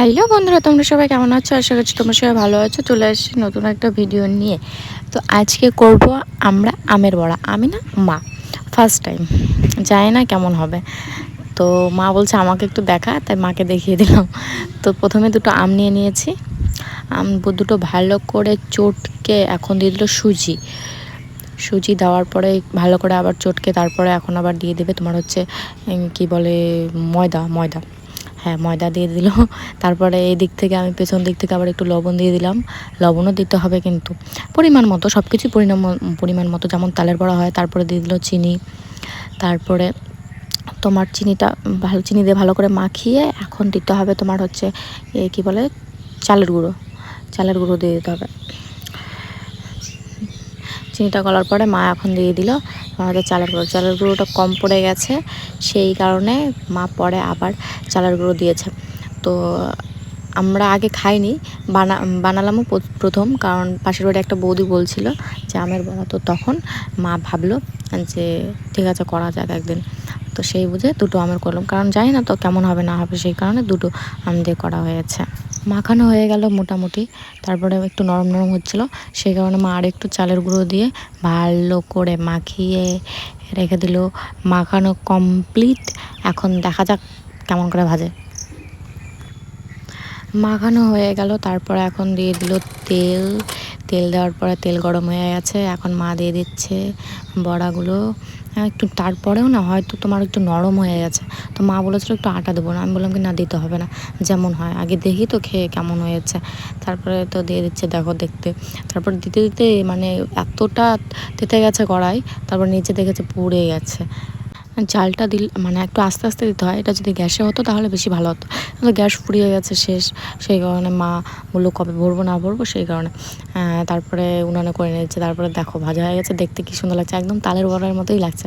Hello বন্ধুরা, তোমরা সবাই কেমন আছো? আশা করছি তোমরা সবাই ভালো আছো। চলে আসছি নতুন একটা ভিডিও নিয়ে। তো আজকে করব আমরা আমের বড়া। আমি না মা ফার্স্ট টাইম জানি না কেমন হবে। তো মা বলছে আমাকে একটু দেখা, তাই মাকে দেখিয়ে দিলাম। তো প্রথমে দুটো আম নিয়ে নিয়েছি। আম দুটো ভালো করে চটকে এখন দিয়ে দিল সুজি। সুজি দেওয়ার পরে ভালো করে আবার চটকে, তারপরে এখন আবার দিয়ে দেবে তোমার হচ্ছে কি বলে, ময়দা ময়দা। হ্যাঁ ময়দা দিয়ে দিল। তারপরে এই দিক থেকে আমি পেছন দিক থেকে আবার একটু লবণ দিয়ে দিলাম। লবণও দিতে হবে কিন্তু। পরিমাণ মতো সব কিছুই পরিমাণ পরিমাণ মতো, যেমন তালের বড়া হয়, তারপরে দিয়ে দিল চিনি। তারপরে তোমার চিনিটা ভালো, চিনি দিয়ে ভালো করে মাখিয়ে এখন দিতে হবে তোমার হচ্ছে এ কী বলে? চালের গুঁড়ো। চালের গুঁড়ো দিয়ে দিতে হবে। চিনিটা গলার পরে মা এখন দিয়ে দিল। আমাদের চালের গুঁড়ো। চালের গুঁড়োটা কম পড়ে গেছে, সেই কারণে মা পরে আবার চালের গুঁড়ো দিয়েছে। তো আমরা আগে খাইনি, বানা, বানালামও প্রথম, কারণ পাশের বাড়ি একটা বৌদি বলছিল যে, আমের বড়া। তো তখন মা ভাবলো যে, ঠিক আছে, করা যাক একদিন। তো সেই বুঝে দুটো আমের করলাম, কারণ জানি না তো কেমন হবে, না হবে, সেই কারণে দুটো আম দিয়ে করা হয়েছে। মাখানো হয়ে গেল মোটামুটি, তারপরে একটু নরম নরম হচ্ছিল, সেই কারণে মা আর একটু চালের গুঁড়ো দিয়ে ভালো করে মাখিয়ে রেখে দিল। মাখানো কমপ্লিট, এখন দেখা যাক কেমন করে ভাজে। মাখানো হয়ে গেল, তারপরে এখন দিয়ে দিল তেল। তেল দেওয়ার পরে তেল গরম হয়ে গেছে, এখন মা দিয়ে দিচ্ছে বড়াগুলো। একটু তারপরেও না হয়তো তোমার একটু নরম হয়ে গেছে। তো মা বলেছিল একটু আটা দেবো না, আমি বললাম কি না, দিতে হবে না, যেমন হয়। আগে দেখি তো খেয়ে কেমন হয়েছে। তারপরে তো দিয়ে দিচ্ছে, দেখো দেখতে। তারপর দিতে দিতে মানে এতটা তেতে গেছে কড়াই, তারপর নিচে দেখেছে পুড়ে গেছে। জালটা দিল মানে একটু আস্তে আস্তে দিতে হয়। এটা যদি গ্যাসে হতো তাহলে বেশি ভালো হতো। তো গ্যাস ফুরিয়ে গেছে শেষ। সেই কারণে মা বলল, কবে ভরবো না ভরবো? সেই কারণে। তারপরে উনানে করে নিয়েছে। তারপরে দেখো, ভাজা হয়ে গেছে। দেখতে কি সুন্দর লাগছে। একদম তালের বড়ার মতোই লাগছে।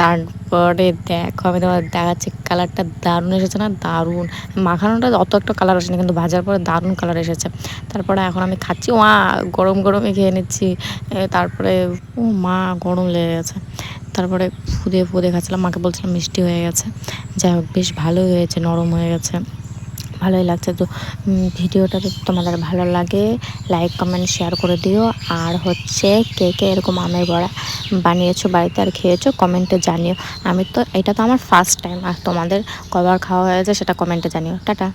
তারপরে দেখো, আমি তোমার দেখাচ্ছি। কালারটা দারুণ এসেছে না? দারুণ। মাখানোটা অত একটা কালার আসেনি, কিন্তু ভাজার পরে দারুণ কালার এসেছে। তারপরে এখন আমি খাচ্ছি। মা গরম গরমে খেয়ে নিচ্ছি। তারপরে ও মা গরম লেগে গেছে। তারপরে ফুদে ফুদে খাচ্ছিলাম। মাকে বলছিলাম মিষ্টি হয়ে গেছে। যাই হোক, বেশ ভালোই হয়েছে, নরম হয়ে গেছে। ভালোই লাগছে। তো ভিডিওটা যদি তোমাদের ভালো লাগে লাইক কমেন্ট শেয়ার করে দিও। আর হচ্ছে, কে কে এরকম আমের বড়া বানিয়েছো, বাড়িতে আর খেয়েছো কমেন্টে জানিও। আমি তো, এটা তো আমার ফার্স্ট টাইম আর তোমাদের কবার খাওয়া হয়েছে সেটা কমেন্টে জানিও। টাটা।